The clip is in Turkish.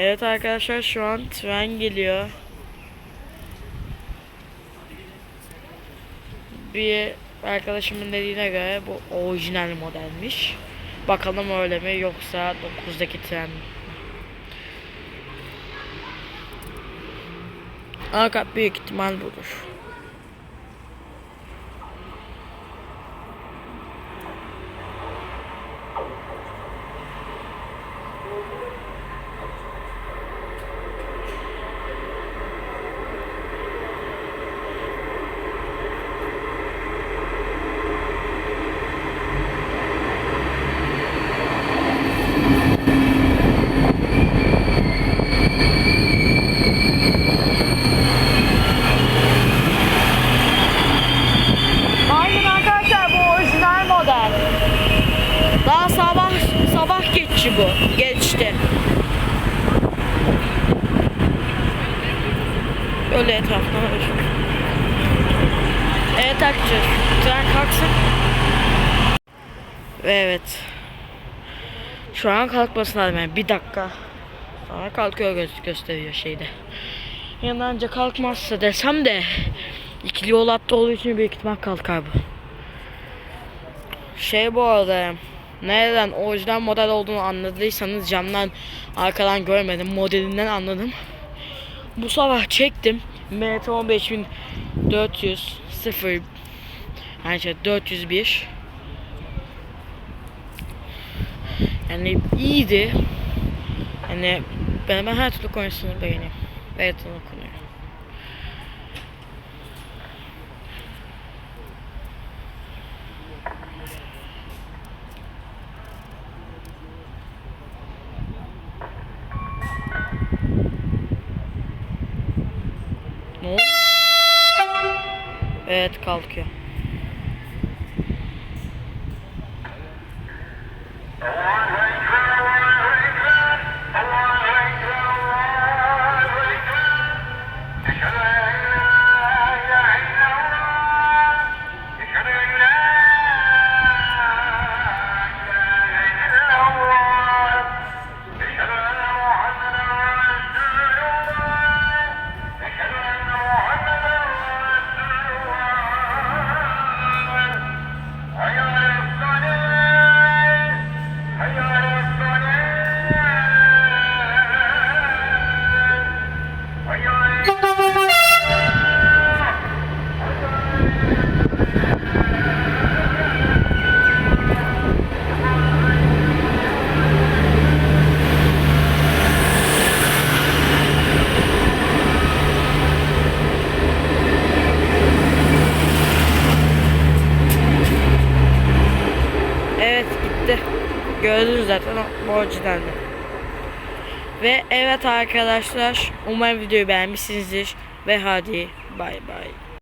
Evet arkadaşlar şu an tren geliyor. Bir arkadaşımın dediğine göre bu orijinal modelmiş. Bakalım öyle mi yoksa 9'daki tren mi? Arka büyük ihtimal budur. Aynen arkadaşlar bu orijinal model. Daha sabah sabah geçti bu. Geçti. Öyle etrafına bak. Evet arkadaşlar tren kalksın. Ve evet. Şu an kalkması lazım yani bir dakika. Sonra kalkıyor gö- gösteriyor şeyde. Yani ancak kalkmazsa desem de ikili yol hattı olduğu için büyük ihtimal kalkar bu. Şey bu arada nereden orijinal model olduğunu anladıysanız camdan arkadan görmedim modelinden anladım. Bu sabah çektim. MT 15400 0 yani şey 401 yani iyiydi. Yani ben, ben her türlü konusunu beğeniyorum. Evet onu okunuyor. Ne oldu? Evet kalkıyor. Gördünüz zaten o orijinalde. Ve evet arkadaşlar umarım videoyu beğenmişsinizdir. Ve hadi bay bay.